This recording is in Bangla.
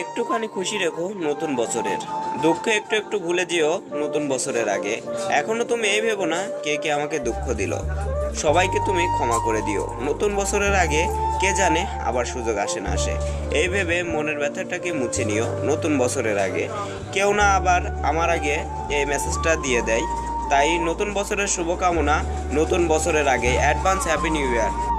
একটুখানি খুশি রেখো নতুন বছরের। দুঃখ একটু একটু ভুলে যেও নতুন বছরের আগে। এখনও তুমি এই ভেবো না কে কে আমাকে দুঃখ দিল। সবাইকে তুমি ক্ষমা করে দিও। নতুন বছরের আগে কে জানে আবার সুযোগ আসে না আসে। এই ভেবে মনের ব্যথাটাকে মুছে নিও নতুন বছরের আগে। কেউ না আবার আমার আগে এই মেসেজটা দিয়ে দেয়। তাই নতুন বছরের শুভকামনা নতুন বছরের আগে। Advance happy new year